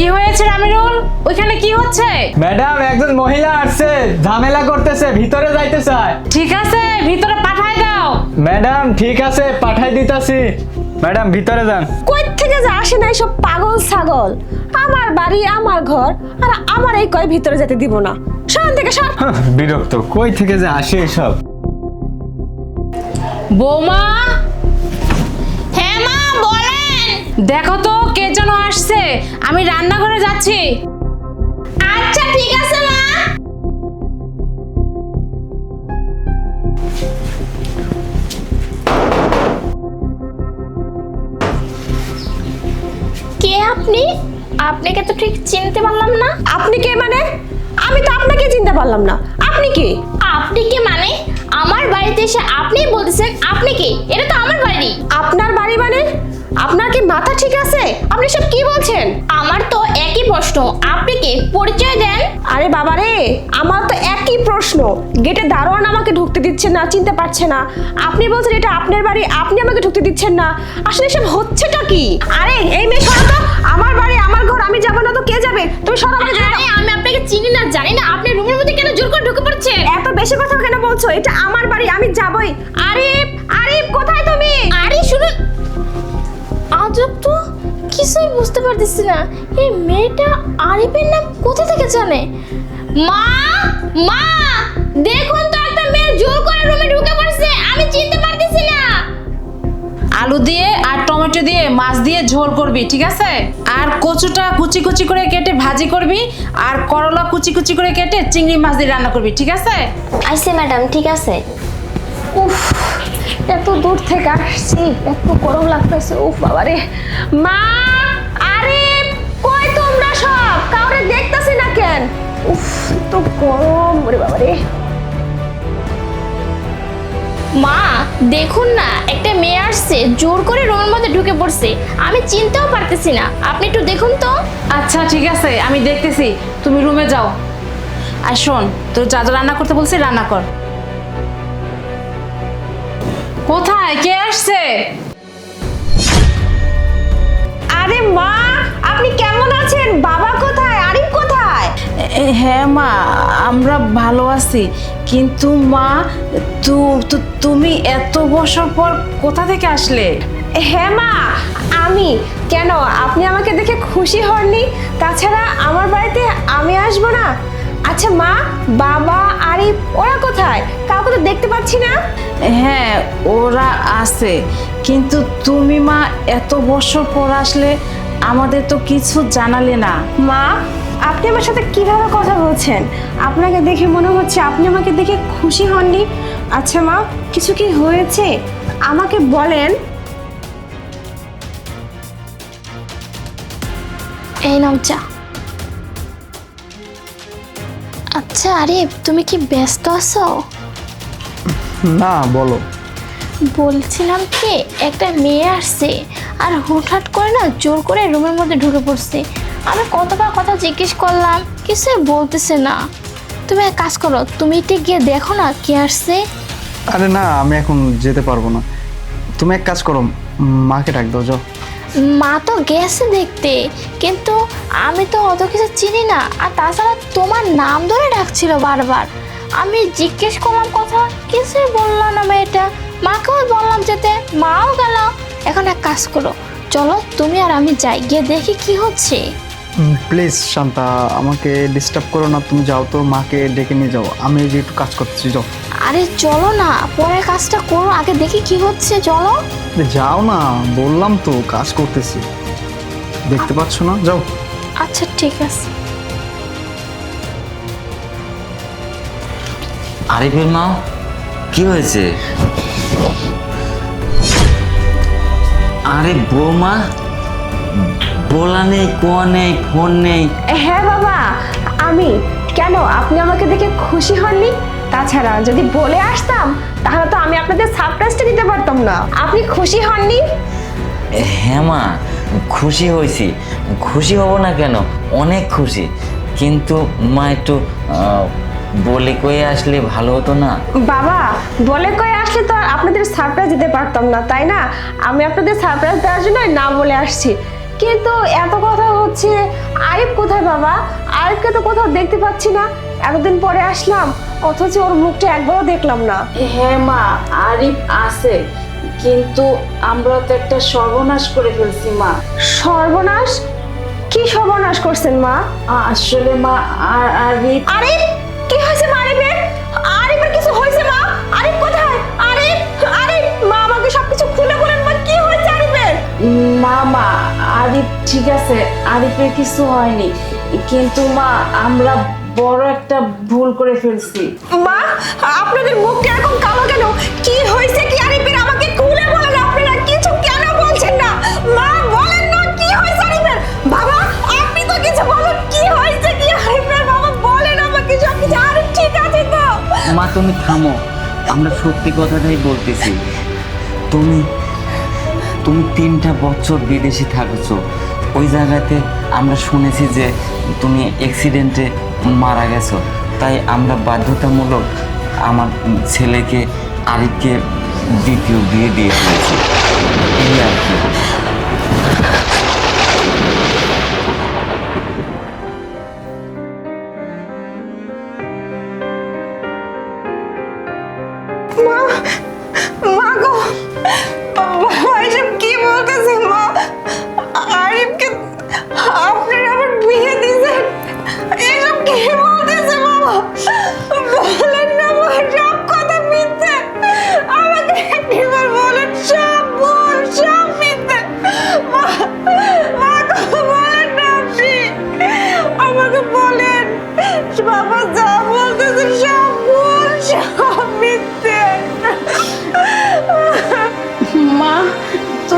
কি হয়েছে আমিরুল ওইখানে কি হচ্ছে? ম্যাডাম একজন মহিলা আসছে ঝামেলা করতেছে ভিতরে যাইতে চায়। ঠিক আছে ভিতরে পাঠাই দাও। ম্যাডাম ঠিক আছে পাঠাই দিতাছি। ম্যাডাম ভিতরে যান। কই থেকে যে আসে না সব পাগল ছাগল? আমার বাড়ি আমার ঘর আর আমার এই কয় ভিতরে যেতে দিব না। সরান থেকে সর। বিরক্ত। কই থেকে যে আসে এসব? বৌমা? হ্যাঁ মা বলেন। দেখো তো কে আসছে। আমি রান্নাঘরে যাচ্ছি। আচ্ছা ঠিক আছে মা। কে আপনি? আপনাকে তো ঠিক চিনতে পারলাম না। আপনি কে মানে? আমি তো আপনাকে চিনতে পারলাম না। আপনি কে? আপনি কে মানে? আমার বাড়িতে এসে আপনি বলতেছেন আপনি কে? এটা তো আমার বাড়ি। আপনার বাড়ি মানে? আপনার কি মাথা ঠিক আছে? আপনি সব কি বলছেন? আমার তো একই প্রশ্ন। আপনি কে পরিচয় দেন? আরে বাবা রে আমার তো একই প্রশ্ন। গেটে দারোয়ান আমাকে ঢুকতে দিচ্ছে না চিনতে পারছে না। আপনি বলছেন এটা আপনার বাড়ি আপনি আমাকে ঢুকতে দিচ্ছেন না। আসলে এসব হচ্ছেটা কি? আরে এই মেয়ে সরো তো। আমার বাড়ি আমার ঘর আমি যাব না তো কে যাবে? তুমি সরো আরে আমি আপনাকে চিনি না জানি না। আপনি রুমের মধ্যে কেন জোর করে ঢুকে পড়ছেন? এত বেশি কথা কেন বলছো? এটা আমার বাড়ি আমি যাবই। আরিফ আরিফ কোথায় তুমি? আরে শুনুন। আজব তো কিছুই বুঝতে পারতেছি না। এই মেয়েটা আরিফের নাম কোথা থেকে জানে? মা মা দেখুন তো একটা মেয়ে জোর করে রুমে ঢুকে পড়ছে আমি চিনতে পারতেছি না। আলু দিয়ে আর টমেটো দিয়ে মাছ দিয়ে ঝোল করবি ঠিক আছে? আর কচুটা কুচি কুচি করে কেটে ভাজি করবি আর করলা কুচি কুচি করে কেটে চিংড়ি মাছ দিয়ে রান্না করবি ঠিক আছে? আইসে ম্যাডাম ঠিক আছে। উফ এত দূর থেকে আসছি এত গরম লাগতেছে উফ বাবা রে মা আরিফ কই তোমরা সব? কাউরে দেখতাছি না কেন? উফ তো গরম রে বাবা রে মা দেখুন না একটা মেয়ে আসছে জোর করে রুমের মধ্যে ঢুকে পড়ছে। আমি চিনতেও পারতেছি না আপনি একটু দেখুন তো। আচ্ছা ঠিক আছে আমি দেখতেছি তুমি রুমে যাও। আর শোন তোর যা যা রান্না করতে বলছি রান্না কর। কোথায়? কে আসছে? আরে মা আপনি কেমন আছেন? বাবা কোথায়? আরিফ কোথায়? হ্যাঁ মা আমরা ভালো আছি। কিন্তু মা তুমি এত বছর পর কোথা থেকে আসলে? হ্যাঁ মা আমি। কেন? আপনি আমাকে দেখে খুশি হননি? তাছাড়া আমার বাড়িতে আমি আসব না? আচ্ছা মা বাবা আরিফ ওরা কোথায়? কাউকে তো দেখতে পাচ্ছি না। হ্যাঁ ওরা আছে। কিন্তু তুমি মা এত বছর পর আসলে আমাদের তো কিছু জানালে না। মা আপনি আমার সাথে কীভাবে কথা বলছেন? আপনাকে দেখে মনে হচ্ছে আপনি আমাকে দেখে খুশি হননি। আচ্ছা মা কিছু কি হয়েছে? আমাকে বলেন। এই নাও চা। আচ্ছা আরিফ তুমি কি ব্যস্ত আছো? না বলো। বলছিলাম কি একটা মেয়ে আসছে আর হুটহাট করে না জোর করে রুমের মধ্যে ঢুকে পড়ছে। আমি কতবার কথা জিজ্ঞেস করলাম কিছুই বলতেছে না। তুমি এক কাজ করো তুমি একটু গিয়ে দেখো না কে আসছে। আরে না আমি এখন যেতে পারব না। তুমি এক কাজ করো মাকে ডাক দাও যাও। মা তো গেছে দেখতে, কিন্তু আমি তো অত কিছু চিনি না। আর তাছাড়া তোমার নাম ধরে ডাকছিল বারবার। আমি জিজ্ঞেস করলাম কথা, কিছুই বলল না মেয়েটা। মাকেও বললাম যেতে, মাও গেল। এখন এক কাজ করো, চলো তুমি আর আমি যাই, গিয়ে দেখি কি হচ্ছে। প্লিজ শান্তা আমাকে ডিস্টার্ব করো না তুমি যাও তো মাকে ডেকে নিয়ে যাও। আমি এই যে একটু কাজ করতেছি যাও। আরে চলো না পরে কাজটা করো আগে দেখি কি হচ্ছে চলো। যাও না বললাম তো কাজ করতেছি। দেখতে পাচ্ছ না? যাও। আচ্ছা ঠিক আছে। আরিফের মা কি হয়েছে? আরে বৌমা বলা নেই কোয়া নেই ফোন নেই। হ্যাঁ বাবা আমি কেন? আপনি আমাকে দেখে খুশি হননি? তাছাড়া যদি বলে আসতাম তাহলে তো আমি আপনাদের সারপ্রাইজটা দিতে পারতাম না। আপনি খুশি হননি? হ্যাঁ মা খুশি হয়েছি। খুশি হব না কেন? অনেক খুশি। কিন্তু মা একটু বলে কয়ে আসলে ভালো হতো না। বাবা বলে কয়ে আসলে তো আপনাদের সারপ্রাইজ দিতে পারতাম না তাই না? আমি আপনাদের সারপ্রাইজ দেওয়ার জন্য না বলে আসছি। কিন্তু এত কথা হচ্ছে? আই কোথায় বাবা? আরিফকে তো কোথাও দেখতে পাচ্ছি না। এতদিন পরে আসলাম অথচ ওর মুখটা একবারও দেখলাম না। হ্যাঁ মা আরিফ আছে কিন্তু আমরা তো একটা সর্বনাশ করে ফেলছি মা। সর্বনাশ? কি সর্বনাশ করছেন মা? আসলে মা আর আরিফ আরিফ কি হয়েছে মা আরিফের? আরিফের কিছু হয়েছে মা? আরিফ না মা আরিফ ঠিক আছে আরিফের কিছু হয়নি কিন্তু মা আমরা বড় একটা ভুল করে ফেলছি। মা আপনাদের মুখটা এরকম কালো কেন? কি হয়েছে কি আরিফের? আমাকে খুলে বলেন আপনারা কিছু কেন বলছেন না? মা বলেন না কি হয়েছে আরিফের? বাবা আপনি তো কিছু বলেন কি হয়েছে কি আরিফের? বাবা বলেন আমাকে সব কিছু আরিফ ঠিক আছে তো। মা তুমি থামো আমরা সত্যি কথাটাই বলতেছি। তুমি তুমি তিনটা বছর বিদেশে থাকছো। ওই জায়গাতে আমরা শুনেছি যে তুমি অ্যাক্সিডেন্টে মারা গেছো। তাই আমরা বাধ্যতামূলক আমার ছেলেকে আরিফকে দ্বিতীয় বিয়ে দিয়ে ফেলেছি এই আর কি। মা মা গো, বাবা এসব কি বলতেছে মা। আরিফকে আপনারা আবার বিয়ে দিয়েছেন। এইসব কি বলতেছে বাবা?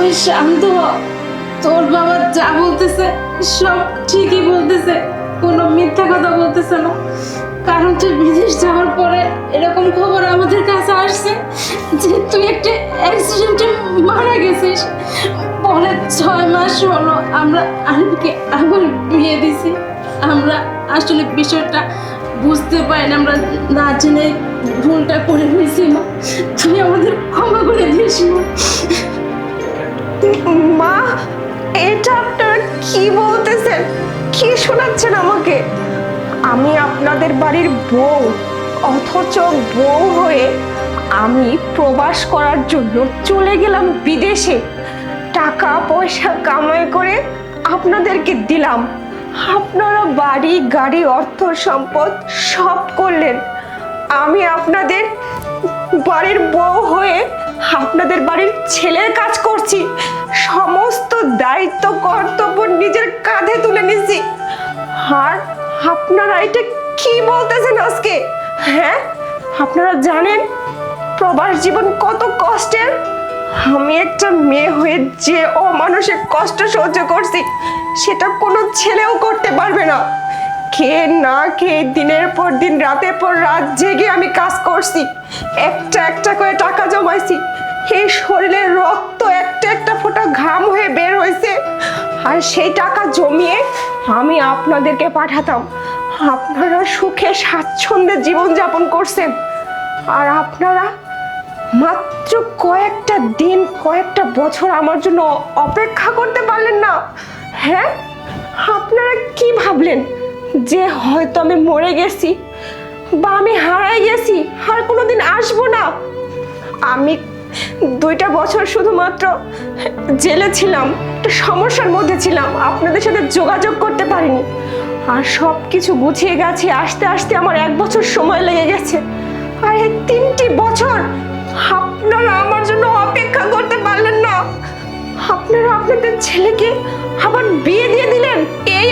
তুই শান্ত হ। তোর বাবা যা বলতেছে, সব ঠিকই বলতেছে। কোনো মিথ্যা কথা বলতেছে না। কারণ তুই বিদেশ যাওয়ার পরে এরকম খবর আমাদের কাছে আসছে যে তুই একটা অ্যাক্সিডেন্টে মারা গেছিস। পরে ছয় মাস হলো আমরা আরিফকে আবার বিয়ে দিছি। আমরা আসলে বিষয়টা বুঝতে পারি না, আমরা না জেনে ভুলটা করে ফেলেছি মা তুই আমাদের ক্ষমা করে দিস মা, এটা আপনারা কি বলতেছেন? কি শোনাচ্ছেন আমাকে? আমি আপনাদের বাড়ির বউ, অথচ বউ হয়ে আমি প্রবাস করার জন্য চলে গেলাম বিদেশে। টাকা পয়সা কামাই করে আপনাদেরকে দিলাম। আপনারা বাড়ি, গাড়ি, অর্থ সম্পদ সব করলেন। আমি আপনাদের বাড়ির বউ হয়ে আপনাদের বাড়ির ছেলের কাজ করছি। সমস্ত দায়িত্ব, কর্তব্য নিজের কাঁধে তুলে নিছি আর আপনারা এটা কি বলতেছেন আজকে? হ্যাঁ? আপনারা জানেন প্রবাস জীবন কত কষ্টের? আমি একটা মেয়ে হয়ে যে অমানসিক কষ্ট সহ্য করছি, সেটা কোনো ছেলেও করতে পারবে না। খেয়ে না খেয়ে দিনের পর দিন, রাতের পর রাত জেগে আমি কাজ করছি। একটা একটা করে টাকা জমাইছি। এই শরীরের রক্ত একটা একটা ফোঁটা ঘাম হয়ে বের হয়েছে। আর সেই টাকা জমিয়ে আমি আপনাদেরকে পাঠাতাম। আপনারা সুখে স্বাচ্ছন্দ্যে জীবনযাপন করছেন। আর আপনারা মাত্র কয়েকটা দিন, কয়েকটা বছর আমার জন্য অপেক্ষা করতে পারলেন না। হ্যাঁ? আপনারা কি ভাবলেন? যে হয়তো আমি মরে গেছি বা আমি হারাই গেছি, আর কোনোদিন আসব না। আমি দুইটা বছর শুধুমাত্র জেলে ছিলাম, একটা সমস্যার মধ্যে ছিলাম, আপনাদের সাথে যোগাযোগ করতে পারিনি। আর সব কিছু গুছিয়ে গেছে, আসতে আসতে আমার এক বছর সময় লেগে গেছে। আর এই তিনটি বছর আপনারা আমার জন্য অপেক্ষা করতে পারলেন না। আপনারা আপনাদের ছেলেকে আবার বিয়ে দিয়ে দিলেন, এই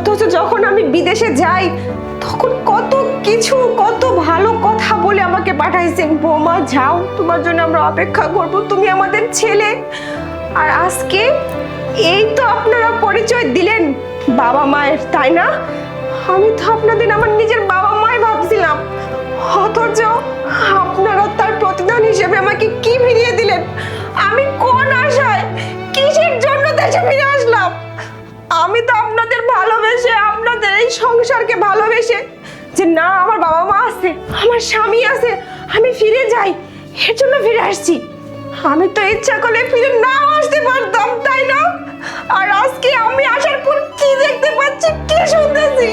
অথচ যখন আমি বিদেশে যাই, তখন কত কিছু, কত ভালো কথা বলে আমাকে পাঠাইছেন বৌমা, যাও, তোমার জন্য আমরা অপেক্ষা করব, তুমি আমাদের ছেলে। আর আজকে এই তো আপনারা পরিচয় দিলেন বাবা মায়ের, তাই না? আমি তো আপনাদের, আমার নিজের বাবা মাই ভাবছিলাম। অথচ আপনারা তার প্রতিদান হিসেবে আমাকে কি ফিরিয়ে দিলেন? আমি কোন আশায় কিসের জন্য দেশে ফিরে আসলাম? আমি তো আপনাদের ভালোবেসে, আপনাদের এই সংসারকে ভালোবেসে যে না, আমার বাবা মা আছে, আমার স্বামী আছে, আমি ফিরে যাই, এর জন্য ফিরে আসছি। আমি তো ইচ্ছা করলে ফিরে না আসতে পারতাম, তাই না? আর আজকে আমি আসার পর কি দেখতে পাচ্ছি, কি শুনতেছি?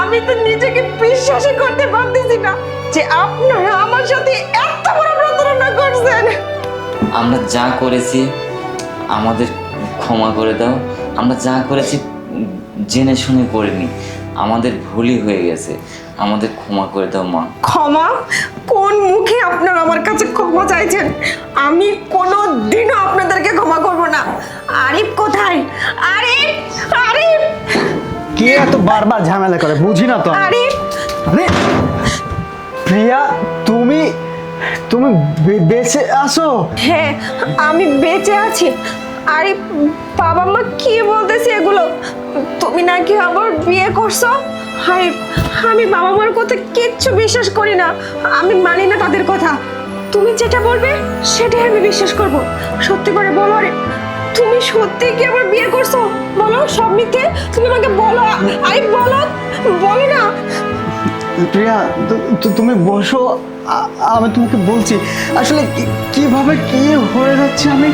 আমি তো নিজেকে বিশ্বাসই করতে পারতেছি না যে আপনারা আমার সাথে এত বড় প্রতারণা করছেন। আমরা যা করেছি, আমাদের ক্ষমা করে দাও। আমরা যা করেছি জেনে শুনে করিনি। আমাদের ভুলই হয়ে গেছে। আমাদের ক্ষমা করে দাও মা। ক্ষমা? কোন মুখে আপনারা আমার কাছে ক্ষমা চাইছেন? আমি কোনো দিনও আপনাদেরকে ক্ষমা করব না। আরিফ কোথায়? আরিফ! আরিফ! কে এত বারবার ঝামেলা করে? বুঝি না তো। আরিফ! আরে প্রিয়া তুমি তুমি বেঁচে আসো হ্যাঁ আমি বেঁচে আছি। আরে বাবা মা, কি বলতেছে এগুলো? তুমি নাকি আবার বিয়ে করছ? আরে, আমি বাবা মার কথা কিচ্ছু বিশ্বাস করি না। আমি মানি না তাদের কথা। তুমি যেটা বলবে, সেটাই আমি বিশ্বাস করব। সত্যি করে বলো, আরে, তুমি সত্যি কি আবার বিয়ে করছ? বলো, সব মিথ্যে? তুমি আমাকে বলো আরে বলো বলো না। প্রিয়া তুমি বসো আমি তোমাকে বলছি, আসলে কীভাবে কি হয়ে যাচ্ছে আমি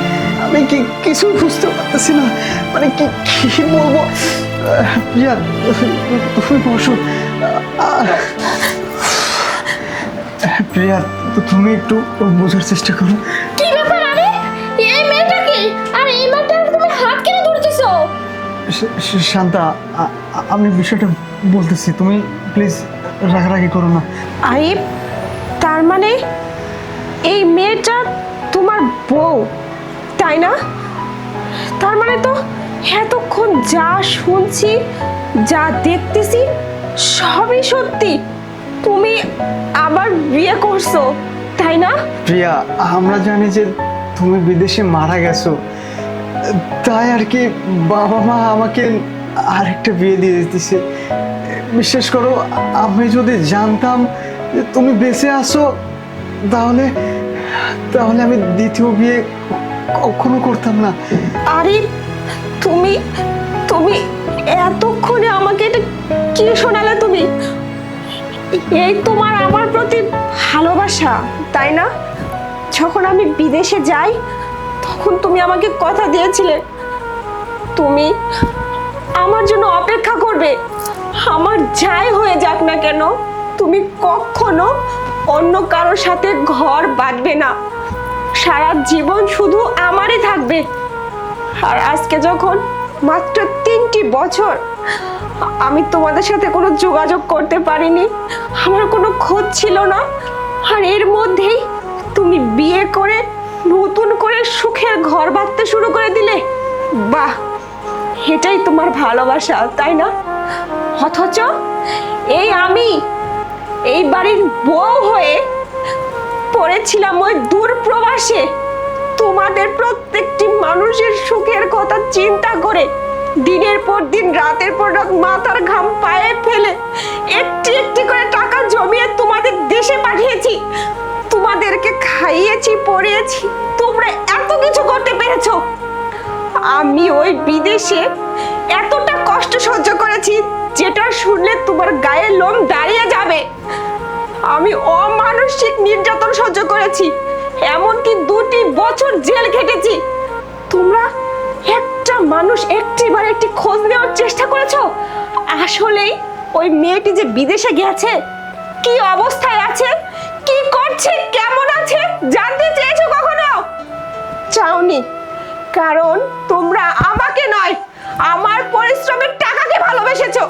আমি কি কিছুই বুঝতে পারতেছি না। মানে কি কি বলব? প্রিয়া তুমি বসো। প্রিয়া তুমি একটু বোঝার চেষ্টা করো। কি ব্যাপার আরে? এই মেয়েটা কি? আর এই মেয়েটার তুমি হাত কেন ধরতেছো? শান্তা আমি বিষয়টা বলতেছি। তুমি প্লিজ রাগারাগি করো না। আরিফ তার মানে এই মেয়েটা তোমার বউ? তাই না? তার মানে তো এতক্ষণ যা শুনছি, যা দেখতেছি, সবই সত্যি। তুমি আবার বিয়ে করছ, তাই না? প্রিয়া, আমরা জানি যে তুমি বিদেশে মারা গেছো। তাই আর কি বাবা মা আমাকে আরেকটা বিয়ে দিয়ে দিতেছে। বিশ্বাস করো, আমি যদি জানতাম যে তুমি বেঁচে আসো তাহলে তাহলে আমি দ্বিতীয় বিয়ে কখনো করতাম না। আরে, তুমি তুমি এতক্ষণে আমাকে এটা কি শোনালে তুমি? এই তোমার আমার প্রতি ভালোবাসা, তাই না? যখন আমি বিদেশে যাই, তখন তুমি আমাকে কথা দিয়েছিলে। তুমি আমার জন্য অপেক্ষা করবে। আমার যাই হয়ে যাক না কেন, তুমি কখনো অন্য কারোর সাথে ঘর বাঁধবে না। সারা জীবন শুধু আমারই থাকবে। আর আজকে যখন মাত্র তিনটি বছর আমি তোমাদের সাথে কোনো যোগাযোগ করতে পারিনি, আমার কোনো খোঁজ ছিল না। আর এর মধ্যেই তুমি বিয়ে করে নতুন করে সুখের ঘর বাঁধতে শুরু করে দিলে। বাহ, এটাই তোমার ভালোবাসা, তাই না? অথচ এই আমি, এই বাড়ির বউ হয়ে পড়েছিলাম ওই দূর প্রবাসে। তোমাদের প্রত্যেকটি মানুষের সুখের কথা চিন্তা করে দিনের পর দিন, রাতের পর রাত মাথার ঘাম পায়ে ফেলে একটি একটি করে টাকা জমিয়ে তোমাদের দেশে পাঠিয়েছি। তোমাদেরকে খাইয়েছি, পড়িয়েছি। তোমরা এত কিছু করতে পেরেছ। আমি ওই বিদেশে এতটা কষ্ট সহ্য করেছি, যেটা শুনলে তোমার গায়ে লোম দাঁড়িয়ে যাবে। আমি অমানসিক নির্যাতন সহ্য করেছি। এমনকি দুটি বছর জেল খেটেছি। তোমরা একটা মানুষ একটি একটিবার একটি খোঁজ নেওয়ার চেষ্টা করেছ? আসলেই ওই মেয়েটি যে বিদেশে গেছে, কি অবস্থায় আছে, কি করছে, কেমন আছে, জানতে চেয়েছো কখনো? চাওনি, কারণ তোমরা আমাকে নয়, আমার পরিশ্রমের টাকাকে ভালোবেসেছো।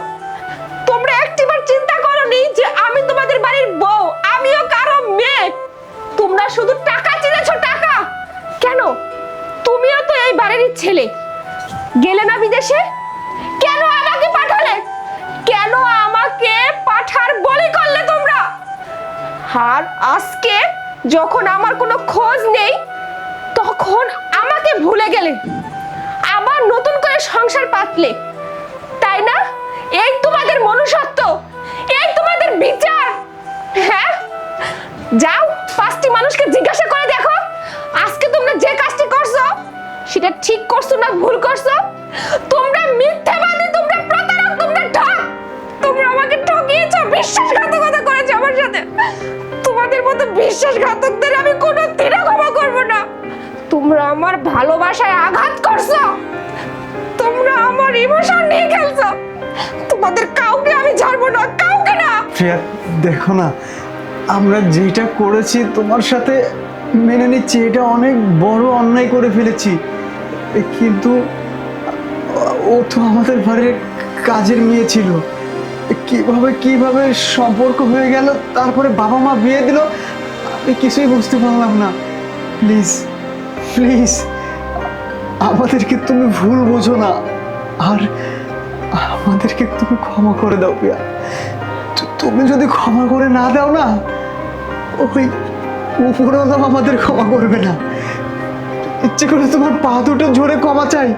তোমরা একটিবার চিন্তা করনি যে আমি তোমাদের বাড়ির বউ, আমিও কারও মেয়ে? তোমরা শুধু টাকা চিনেছো, টাকা? কেন? তুমিও তো এই বাড়ির ছেলে। গেলে না বিদেশে? কেন আমাকে পাঠালে? কেন আমাকে পাঠার বলি করলে তোমরা? আর আজকে যখন আমার কোনো খোঁজ নেই, তখন আমাকে ভুলে গেলে। আবার নতুন করে সংসার পাতলে। মনুষ্যত্ব এই তোমাদের বিচার। হ্যাঁ? যাও, পাঁচটি মানুষকে জিজ্ঞাসা করে দেখো। আজকে তোমরা যে কাজটি করছ, সেটা ঠিক করছ না ভুল করছ? তোমরা মিথ্যাবাদী, তোমরা প্রতারক, তোমরা ঠক তোমরা আমাকে ঠকিয়েছো বিশ্বাসঘাতকতা করেছ আমার সাথে। তোমাদের মতো বিশ্বাসঘাতকদের আমি কোনো দিনও ক্ষমা করব না। তোমরা আমার ভালোবাসায় আঘাত করছ। তোমরা আমার ইমোশন নিয়ে খেলছো। তোমাদের কাউকে আমি ছাড়বো না, কাউকে না। প্রিয়া, দেখো না, আমরা যেটা করেছি তোমার সাথে মেনে নিচ্ছি, এটা অনেক বড় অন্যায় করে ফেলেছি। কিন্তু ও তো আমাদের বাড়ির কাজের মেয়ে ছিল। কীভাবে কীভাবে সম্পর্ক হয়ে গেল, তারপরে বাবা মা বিয়ে দিল, আমি কিছুই বুঝতে পারলাম না। প্লিজ প্লিজ, আমাদেরকে তুমি ভুল বোঝো না। আর আমাদেরকে তুমি ক্ষমা করে দাও প্রিয়া। তু- তুমি যদি ক্ষমা করে না দাও না, ওই উপরওয়ালা আমাদের ক্ষমা করবে না। ইচ্ছে করে তোমার পা দুটো জোরে ক্ষমা চাই।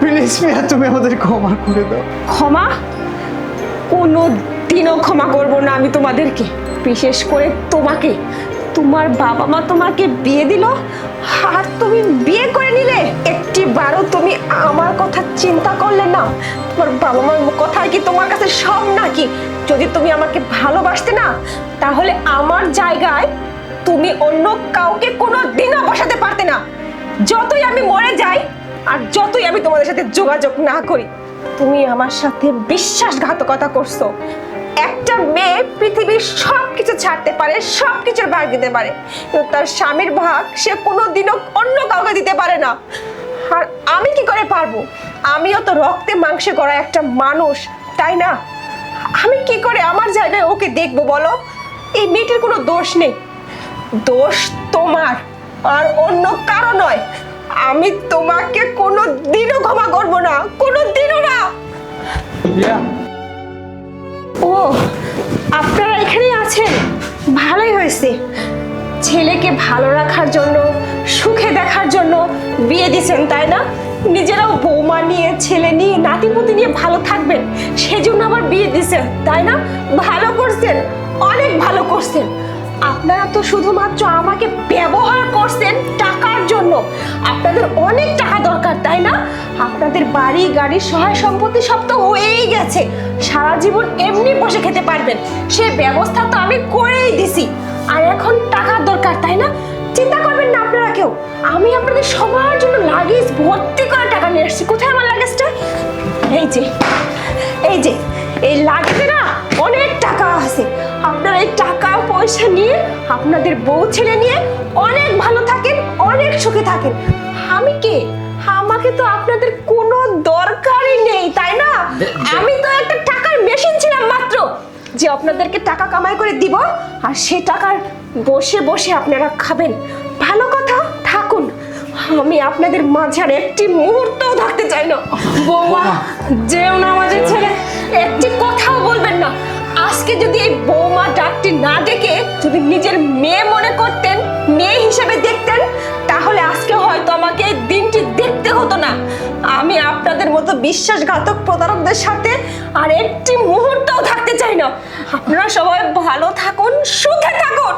প্লিজ প্রিয়া, তুমি আমাদের ক্ষমা করে দাও। ক্ষমা? কোনো দিনও ক্ষমা করব না আমি তোমাদেরকে, বিশেষ করে তোমাকে। তোমার বাবা মা তোমাকে বিয়ে দিল? আর তুমি বিয়ে করে নিলে? একটি বারও তুমি আমার কথা চিন্তা করলে না। তোমার বাবা মার কথা কি তোমার কাছে সব নাকি? যদি তুমি আমাকে ভালোবাসতে না, তাহলে আমার জায়গায় তুমি অন্য কাউকে কোনো দিনও বসাতে পারতে না। যতই আমি মরে যাই, আর যতই আমি তোমাদের সাথে যোগাযোগ না করি, তুমি আমার সাথে বিশ্বাসঘাতকতা করছ। একটা মেয়ে পৃথিবীর সব কিছু ছাড়তে পারে সব কিছুর ভাগ দিতে পারে। কিন্তু তার স্বামীর ভাগ সে কোনোদিনও অন্য কাউকে দিতে পারে না। আর আমি কি করে পারব? আমিও তো রক্তে মাংসে করা একটা মানুষ, তাই না? আমি কি করে আমার জায়গায় ওকে দেখব বলো? এই মেয়েটির কোনো দোষ নেই। দোষ তোমার, আর অন্য কারও নয়। আমি তোমাকে কোনো দিনও ক্ষমা করব না কোনো দিনও না আছেন? ভালোই হয়েছে। ছেলেকে ভালো রাখার জন্য, সুখে দেখার জন্য বিয়ে দিয়েছেন, তাই না? নিজেরাও বৌমা নিয়ে, ছেলে নিয়ে, নাতিপুতি নিয়ে ভালো থাকবেন। সেজন্য আবার বিয়ে দিয়েছেন, তাই না? ভালো করছেন, অনেক ভালো করছেন। আপনারা তো শুধুমাত্র আমাকে ব্যবহার করছেন টাকার জন্য। আপনাদের অনেক টাকা দরকার, তাই না? আপনাদের বাড়ি, গাড়ি সহায় সম্পত্তি সব তো হয়েই গেছে। সারা জীবন এমনি বসে খেতে পারবেন। সে ব্যবস্থা তো আমি করেই দিছি। আর এখন টাকার দরকার, তাই না? চিন্তা করবেন না আপনারা কেউ। আমি আপনাদের সবার জন্য লাগেজ ভর্তি করে টাকা নিয়ে এসেছি কোথায় আমার লাগেজটা? এই যে এই যে, এই লাগেজে না অনেক টাকা আছে। আপনারা এই টাকা পয়সা নিয়ে, আপনাদের বউ ছেলে নিয়ে অনেক ভালো থাকেন, অনেক সুখে থাকেন। আমি কে? আমাকে তো আপনাদের কোনো দরকারই নেই তাই না? আমি তো একটা টাকার মেশিন ছিলাম মাত্র। যে আপনাদেরকে টাকা কামাই করে দিব আর সে টাকার বসে বসে আপনারা খাবেন। ভালো কথা থাকুন। আমি আপনাদের মাঝে আর একটি মুহূর্তও থাকতে চাই না। বৌমা। যেও না আমাদের ছেলে। একটি কথাও বলবেন না। আজকে যদি এই বৌমা ডাকটি না ডেকে যদি নিজের মেয়ে মনে করতেন মেয়ে হিসেবে দেখতেন তাহলে আজকে হয়তো আমাকে এই দিনটি দেখতে হতো না। আমি আপনাদের মতো বিশ্বাসঘাতক প্রতারকদের সাথে আর একটি মুহূর্তও থাকতে চাই না। আপনারা সবাই ভালো থাকুন, সুখে থাকুন।